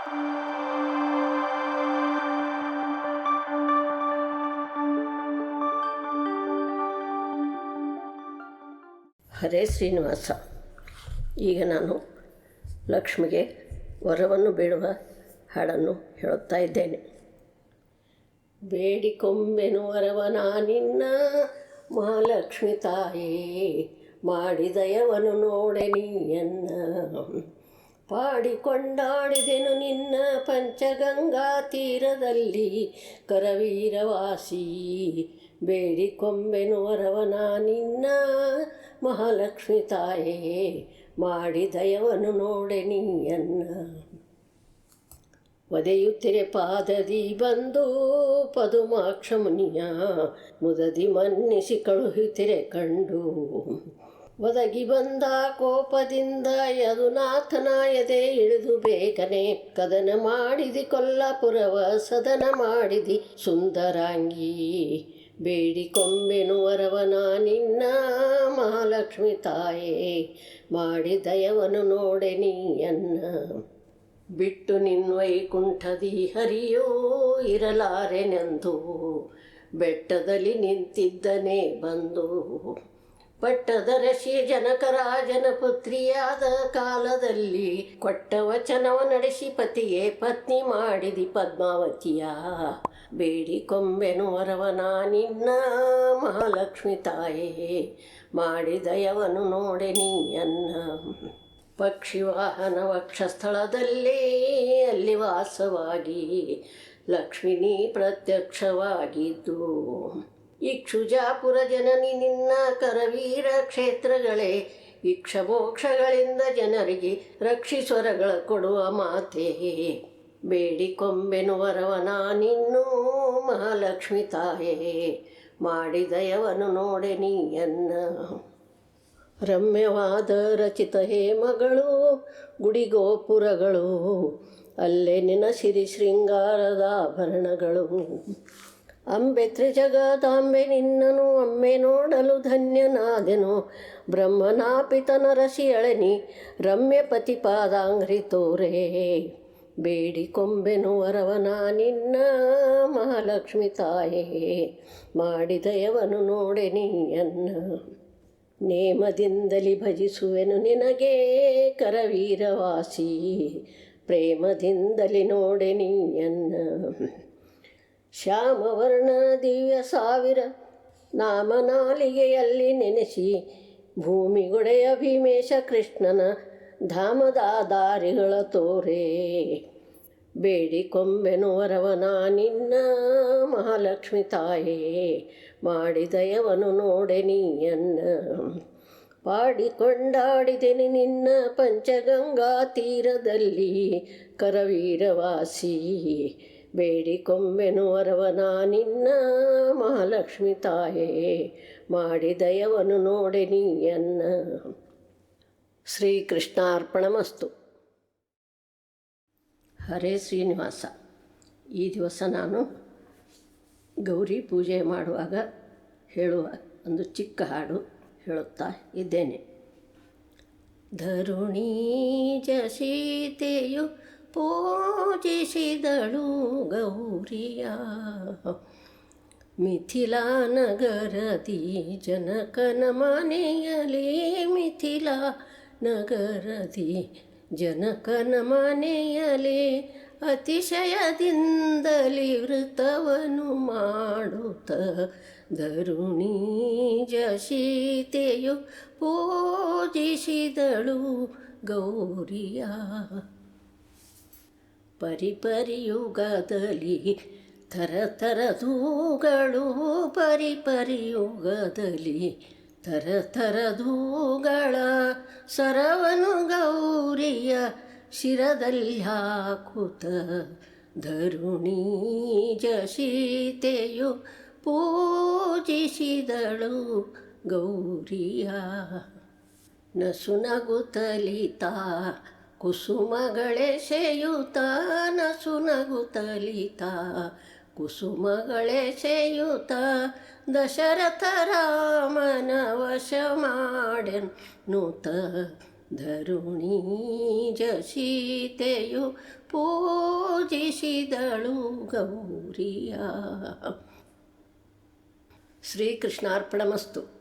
ಹರೇ ಶ್ರೀನಿವಾಸ. ಈಗ ನಾನು ಲಕ್ಷ್ಮಿಗೆ ವರವನ್ನು ಬೇಡುವ ಹಾಡನ್ನು ಹೇಳುತ್ತಾ ಇದ್ದೇನೆ. ಬೇಡಿಕೊಂಬೆನು ವರವ ನಿನ್ನ, ಮಹಾಲಕ್ಷ್ಮಿ ತಾಯೇ, ಮಾಡಿದಯವನು ನೋಡೆ ನೀಯನ್ನ. ಪಾಡಿಕೊಂಡಾಡಿದೆನು ನಿನ್ನ ಪಂಚಗಂಗಾ ತೀರದಲ್ಲಿ. ಕರವೀರವಾಸಿ ಬೇಡಿಕೊಂಬೆನು ವರವನ ನಿನ್ನ ಮಹಾಲಕ್ಷ್ಮಿ ತಾಯೇ ಮಾಡಿದಯವನು ನೋಡೆ ನೀಯನ್ನ. ಒದೆಯುತ್ತಿರೆ ಪಾದದಿ ಬಂದು ಪದುಮಾಕ್ಷ ಮುನಿಯ, ಮುದದಿ ಮನ್ನಿಸಿ ಕಳುಹಿತಿರೆ ಕಂಡು. ಒದಗಿ ಬಂದ ಕೋಪದಿಂದ ಯದುನಾಥನ ಎದೆ ಇಳಿದು ಬೇಗನೆ ಕದನ ಮಾಡಿದಿ ಕೊಲ್ಲಪುರವ ಸದನ ಮಾಡಿದಿ ಸುಂದರಾಂಗಿ. ಬೇಡಿಕೊಂಬೆನು ವರವನ ನಿನ್ನ ಮಹಾಲಕ್ಷ್ಮಿ ತಾಯೇ, ಮಾಡಿದಯವನು ನೋಡೆ ನೀಯನ್ನ. ಬಿಟ್ಟು ನಿನ್ ವೈಕುಂಠದಿ ಹರಿಯೋ ಇರಲಾರೆನೆಂದು ಬೆಟ್ಟದಲ್ಲಿ ನಿಂತಿದ್ದನೇ ಬಂದು. ಪಟ್ಟದ ರಶಿ ಜನಕರಾಜನ ಪುತ್ರಿಯಾದ ಕಾಲದಲ್ಲಿ ಕೊಟ್ಟ ವಚನವ ನಡೆಸಿ ಪತಿಯೇ ಪತ್ನಿ ಮಾಡಿದಿ ಪದ್ಮಾವತಿಯ. ಬೇಡಿಕೊಂಬೆನು ವರವನ ನಿನ್ನ ಮಹಾಲಕ್ಷ್ಮಿ ತಾಯೇ, ಮಾಡಿದಯವನು ನೋಡೆ ನೀಯನ್ನ ಪಕ್ಷಿವಾಹನ ವಕ್ಷಸ್ಥಳದಲ್ಲೇ ಅಲ್ಲಿ ವಾಸವಾಗಿ ಲಕ್ಷ್ಮಿನಿ ಪ್ರತ್ಯಕ್ಷವಾಗಿದ್ದು. ಇಕ್ಷುಜಾಪುರ ಜನನಿ ನಿನ್ನ ಕರವೀರ ಕ್ಷೇತ್ರಗಳೇ, ಇಕ್ಷಮೋಕ್ಷಗಳಿಂದ ಜನರಿಗೆ ರಕ್ಷಿಸ್ವರಗಳ ಕೊಡುವ ಮಾತೆ. ಬೇಡಿಕೊಂಬೆನು ವರವನ ನಿನ್ನೂ ಮಹಾಲಕ್ಷ್ಮಿ ತಾಯೇ, ಮಾಡಿದಯವನು ನೋಡೆ ನೀಯನ್ನ. ರಮ್ಯವಾದ ರಚಿತ ಹೇಮಗಳು, ಗುಡಿಗೋಪುರಗಳು, ಅಲ್ಲೇ ನಿನಸಿರಿ ಶೃಂಗಾರದ ಆಭರಣಗಳು. ಅಂಬೆ ತ್ರಿಜಗದಾಂಬೆ ನಿನ್ನನು ಅಮ್ಮೆ ನೋಡಲು ಧನ್ಯನಾದೆನು. ಬ್ರಹ್ಮನಾಪಿತನ ರಸಿ ಅಳೆನಿ ರಮ್ಯ ಪತಿಪಾದಾಂಗ್ರಿ ತೋರೆ. ಬೇಡಿಕೊಂಬೆನು ವರವನ, ನಿನ್ನ ಮಹಾಲಕ್ಷ್ಮಿ ತಾಯೇ. ಮಾಡಿದಯವನು ನೋಡೆ ನೀಯನ್ನ ನೇಮದಿಂದಲಿ ಭಜಿಸುವೆನು ನಿನಗೆ ಕರವೀರವಾಸಿ. ಪ್ರೇಮದಿಂದಲಿ ನೋಡೆ ನೀಯನ್ನ ಶ್ಯಾಮವರ್ಣ ದಿವ್ಯ ಸಾವಿರ ನಾಮನಾಲಿಗೆಯಲ್ಲಿ ನೆನೆಸಿ ಭೂಮಿಗೊಡೆಯ ಭೀಮೇಶ ಕೃಷ್ಣನ ಧಾಮದ ದಾರಿಗಳ ತೋರೆ. ಬೇಡಿಕೊಂಬೆನು ವರವನ ನಿನ್ನ ಮಹಾಲಕ್ಷ್ಮಿ ತಾಯೇ, ಮಾಡಿದಯವನು ನೋಡೆ ನೀಯನ್ನ. ಪಾಡಿಕೊಂಡಾಡಿದೆನೆ ನಿನ್ನ ಪಂಚಗಂಗಾ ತೀರದಲ್ಲಿ ಕರವೀರವಾಸಿ. ಬೇಡಿಕೊಂಬೆನು ವರವನ ನಿನ್ನ ಮಹಾಲಕ್ಷ್ಮಿ ತಾಯೇ ಮಾಡಿದಯವನು ನೋಡೆ ನೀಯನ್ನ. ಶ್ರೀಕೃಷ್ಣಾರ್ಪಣಮಸ್ತು. ಹರೇ ಶ್ರೀನಿವಾಸ. ಈ ದಿವಸ ನಾನು ಗೌರಿ ಪೂಜೆ ಮಾಡುವಾಗ ಹೇಳುವ ಒಂದು ಚಿಕ್ಕ ಹಾಡು ಹೇಳುತ್ತಾ ಇದ್ದೇನೆ. ಧರುಣೀಜ ಸೀತೆಯು ಪೂಜಿಸಿದಳು ಗೌರಿಯ. ಮಿಥಿಲಾ ನಗರದಿ ಜನಕನ ಮನೆಯಲ್ಲಿ ಮಿಥಿಲಾ ನಗರದಿ ಜನಕನ ಮನೆಯಲ್ಲಿ ಅತಿಶಯದಿಂದಲಿ ವೃತವನು ಮಾಡುತ್ತ ಧರುಣೀಜ ಸೀತೆಯು ಪೂಜಿಸಿದಳು ಗೌರಿಯ. ಪರಿಪರಿಯುಗದಲ್ಲಿ ಥರ ಥರದೂಗಳು ಪರಿಪರಿಯುಗದಲ್ಲಿ ಥರ ಥರದೂಗಳ ಸರವನು ಗೌರಿಯ ಶಿರದಲ್ಲಿ ಹಾಕುತ ಧರುಣೀಜ ಸೀತೆಯು ಪೂಜಿಸಿದಳು ಗೌರಿಯ ನಸುನಗುತ್ತಲಿತಾ ಕುಸುಮಗಳೆಸೆಯುತ ಕುಸುಮಗಳೇ ಸೆಯುತ ದಶರಥ ರಾಮನ ವಶ ಮಾಡೆನ್ನುತ ಧರುಣೀಜ ಸೀತೆಯು ಪೂಜಿಸಿದಳು ಗೌರಿಯ. ಶ್ರೀಕೃಷ್ಣಾರ್ಪಣಮಸ್ತು.